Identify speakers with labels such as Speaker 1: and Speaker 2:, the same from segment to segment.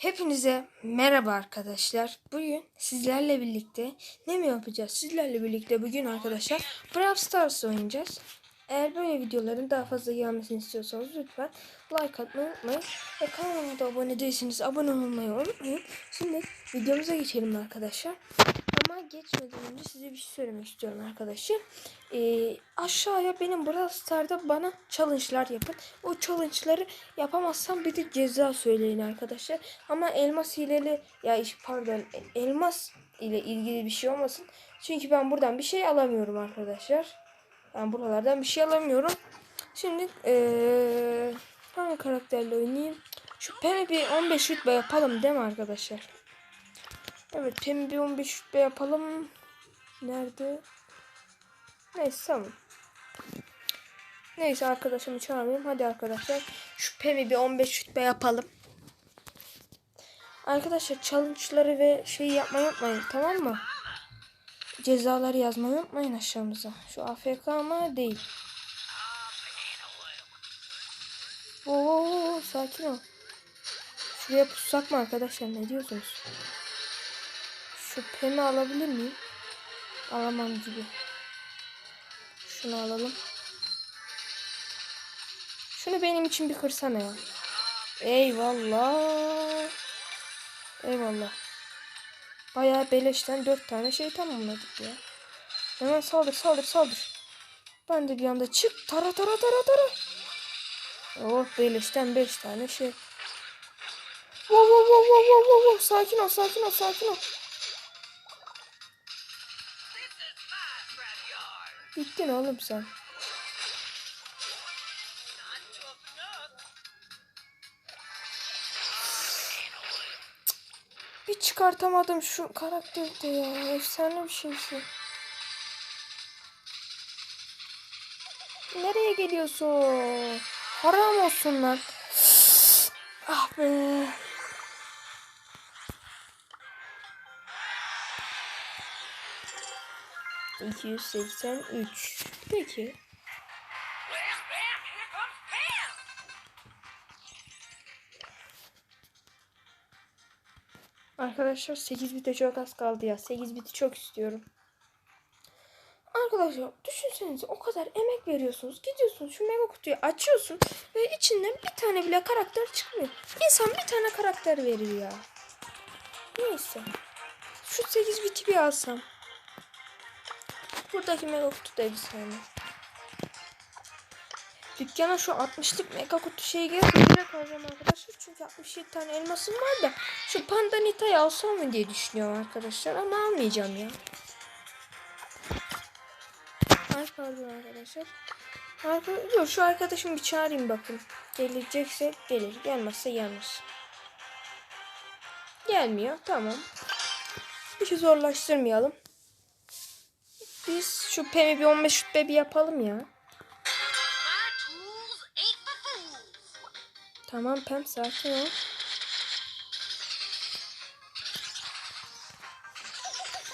Speaker 1: Hepinize merhaba arkadaşlar. Bugün sizlerle birlikte ne mi yapacağız? Sizlerle birlikte bugün arkadaşlar Brawl Stars oynayacağız. Eğer böyle videoların daha fazla gelmesini istiyorsanız lütfen like atmayı unutmayın. Ve kanalıma da abone değilseniz abone olmayı unutmayın. Şimdi videomuza geçelim arkadaşlar. Ama geçmeden önce size bir şey söylemek istiyorum arkadaşlar. Ee, aşağıya benim Brawl Stars'da bana challenge'lar yapın. O challenge'ları yapamazsam bir de ceza söyleyin arkadaşlar. Ama elmas hileli ya iş- pardon elmas ile ilgili bir şey olmasın. Çünkü ben buradan bir şey alamıyorum arkadaşlar. Ben buralardan bir şey alamıyorum. Şimdi ee, hangi karakterle oynayayım? Şu Pem'i bir 15 rütbe yapalım değil mi arkadaşlar? Evet Pem'i bir 15 rütbe yapalım. Nerede? Neyse tamam. Neyse arkadaşımı çağırmayayım. Hadi arkadaşlar. Şu Pem'i bir 15 rütbe yapalım. Arkadaşlar challenge'ları ve şeyi yapmayı unutmayın tamam mı? Cezaları yazmayı unutmayın aşağımıza. Şu AFK ama değil. Oo sakin ol. Şuraya pussak mı arkadaşlar ne diyorsunuz? Şu Pem'i alabilir miyim? Alamam gibi. Şunu alalım. Şunu benim için bir kırsana ya. Eyvallah. Eyvallah. Bayağı beleşten dört tane şey tamamladık ya. Hemen saldır saldır saldır. Ben de bir anda çık tara tara tara tara. Oh beleşten beş tane şey. Wow wow wow wow wow wow. Sakin ol sakin ol sakin ol. Bittin oğlum sen. Bir çıkartamadım şu karakterde ya. Efsane bir şey şu. Nereye geliyorsun? Haram olsun lan. Ah be. İki yüz seksen üç. Peki. Arkadaşlar 8 bite çok az kaldı ya. 8 biti çok istiyorum. Arkadaşlar düşünsenize o kadar emek veriyorsunuz. Gidiyorsunuz şu mega kutuyu açıyorsun ve içinden bir tane bile karakter çıkmıyor. İnsan bir tane karakter verir ya. Neyse. Şu 8 biti bir alsam. Buradaki mega kutu da efsane. Dükkana şu 60'lık mega kutu şey geldi direkt arkadaşlar. Çünkü 67 tane elmasım var da şu pandanitayı alsam mı diye düşünüyorum arkadaşlar ama almayacağım ya. Ay pardon arkadaşlar. Arka, dur şu arkadaşımı bir çağırayım bakın. Gelecekse gelir. Gelmezse gelmez. Gelmiyor. Tamam. İşi zorlaştırmayalım. Biz şu Pem'i bir 15 rütbe bir yapalım ya. Tamam Pem sakin ol.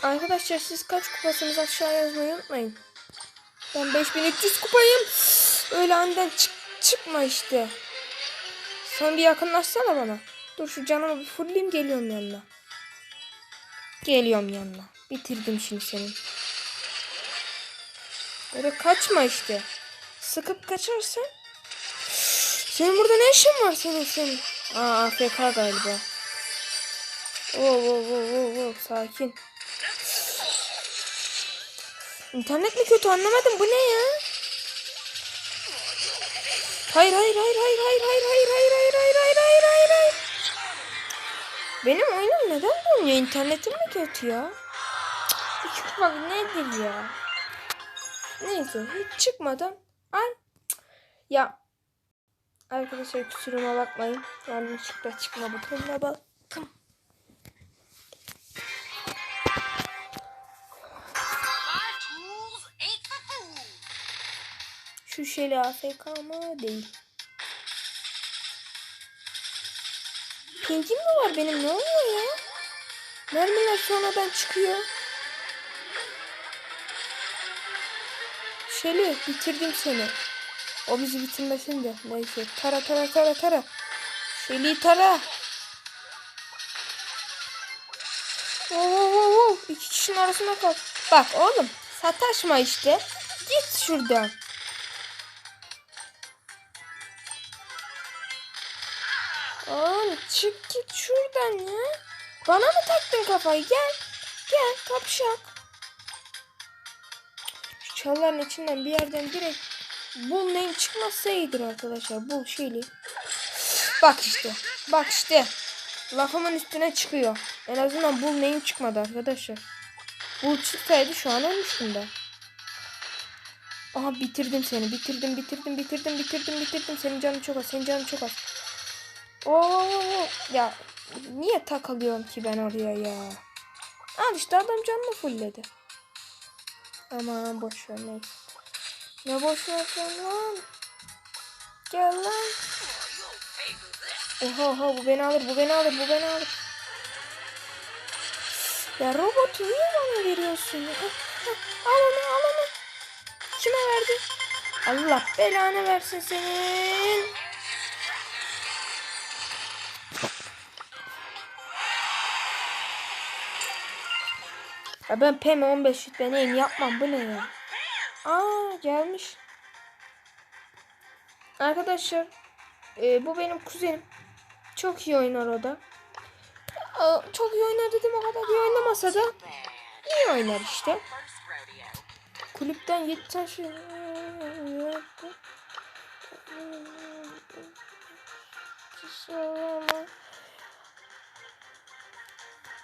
Speaker 1: Arkadaşlar siz kaç kupasınız aşağı yazmayı unutmayın. Ben 5300 kupayım. Öyle aniden çık çıkma işte. Sen bir yakınlaşsana bana. Dur şu canımı bir fullleyeyim geliyorum yanına. Geliyorum yanına. Bitirdim şimdi senin. Öyle kaçma işte. Sıkıp kaçarsan. Senin burada ne işin var senin senin? Aa AFK galiba. Oo oo oo oo sakin. İnternet mi kötü anlamadım bu ne ya? Hayır hayır hayır hayır hayır hayır hayır hayır hayır hayır hayır hayır hayır hayır. Benim oyunum neden olmuyor? İnternetim mi kötü ya? Bak nedir ya? Neyse hiç çıkmadan ay ya arkadaşlar kusuruma bakmayın. Yanlışlıkla çıkma butonuna
Speaker 2: fools.
Speaker 1: Şu şeyle AFK mı? Değil. Pingim mi var benim? Ne oluyor ya? Mermiler sonradan çıkıyor. Şeli bitirdim seni. O bizi bitirmesin de. Neyse. Tara tara tara tara. Şeli tara. Oo, oo, oo. İki kişinin arasında kal. Bak oğlum sataşma işte. Git şuradan. Oğlum çık git şuradan ya. Bana mı taktın kafayı? Gel. Gel kapışak. Çalların içinden bir yerden direkt bul neyim çıkmazsa iyidir arkadaşlar. Bul şeyli. Bak işte. Bak işte. Lafımın üstüne çıkıyor. En azından bul neyim çıkmadı arkadaşlar. Bul çıksaydı şu an ölmüştüm ben. Aha bitirdim seni. Bitirdim, bitirdim, bitirdim, bitirdim, bitirdim. Senin canın çok az. Senin canın çok az. Oo ya niye takılıyorum ki ben oraya ya? Al işte adam canını fullledi. Aman boş ver. Ne boş ver sen lan? Gel lan. Oha oha bu beni alır bu beni alır bu beni alır. Ya robotu niye bana veriyorsun ya? Al onu al onu. Kime verdin? Allah belanı versin senin. Ya ben PM 15 şüpheliyim yapmam bu ne ya? Aa gelmiş. Arkadaşlar e, bu benim kuzenim. Çok iyi oynar o da. Aa, çok iyi oynar dedim o kadar iyi oynamasa da iyi oynar işte. Kulüpten 7 taş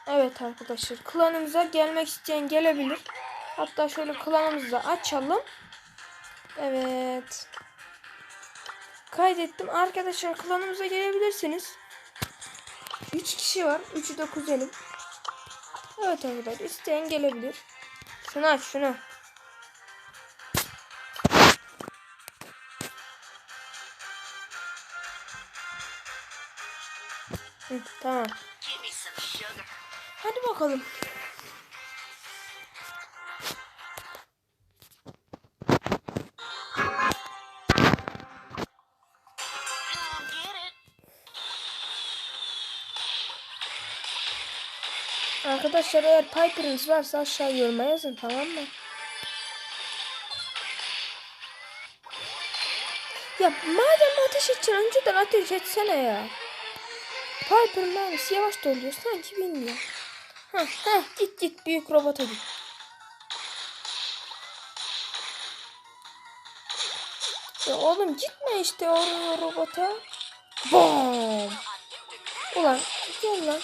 Speaker 1: Evet arkadaşlar klanımıza gelmek isteyen gelebilir. Hatta şöyle klanımızı da açalım. Evet. Kaydettim. Arkadaşlar klanımıza gelebilirsiniz. 3 kişi var. 3'ü de kuzenim. Evet arkadaşlar isteyen gelebilir. Şunu aç şunu. Hı, tamam. Hadi bakalım. Arkadaşlar eğer Piper'ınız varsa aşağı yoruma yazın tamam mı? Ya madem ateş edeceksin önceden ateş etsene ya. Piper mermisi yavaş doluyor sanki bilmiyor. Heh, heh, git git büyük robota git. Ya oğlum gitme işte oraya robota. Bom. Ulan gel lan.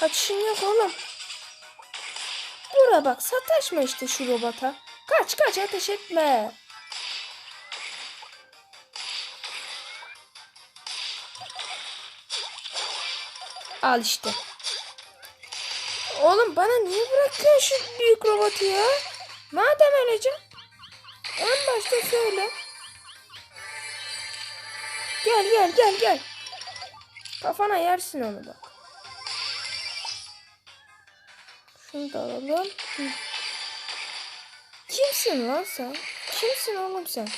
Speaker 1: Kaçışın yok oğlum. Bura bak sataşma işte şu robota. Kaç kaç ateş etme. Al işte. Oğlum bana niye bırakıyorsun şu büyük robotu ya? Madem öleceğim. En başta söyle. Gel gel gel gel. Kafana yersin onu bak. Şunu da alalım. Kimsin lan sen? Kimsin oğlum sen?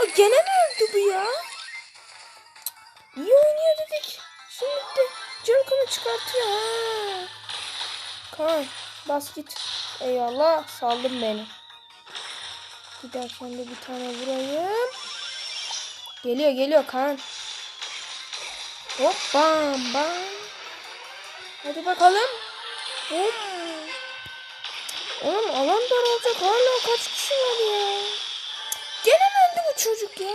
Speaker 1: O gene mi öldü bu ya? İyi oynuyor dedik. Şimdi de çıkartıyor ha. Kaan bas git. Eyvallah saldın beni. Giderken de bir tane vurayım. Geliyor geliyor Kaan. Hop bam bam. Hadi bakalım. Hop. Oğlum alan daralacak hala kaç kişi var ya. Gene mi öldü bu çocuk ya?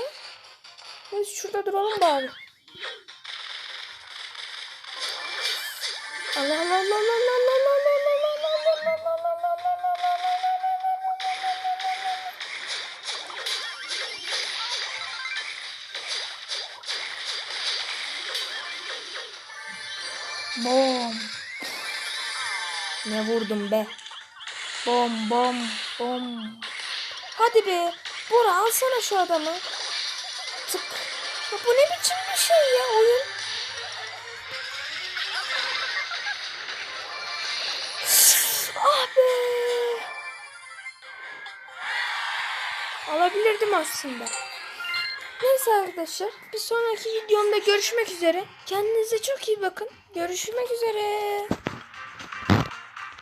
Speaker 1: Neyse şurada duralım bari. Allah Allah Allah Allah Allah Allah Allah Allah Allah Allah Allah Bom. Ne vurdum be. Bom bom bom. Hadi be. Bora alsana şu adamı. Tık. Ya bu ne biçim bir şey ya oyun. Alabilirdim aslında. Neyse arkadaşlar bir sonraki videomda görüşmek üzere. Kendinize çok iyi bakın. Görüşmek üzere.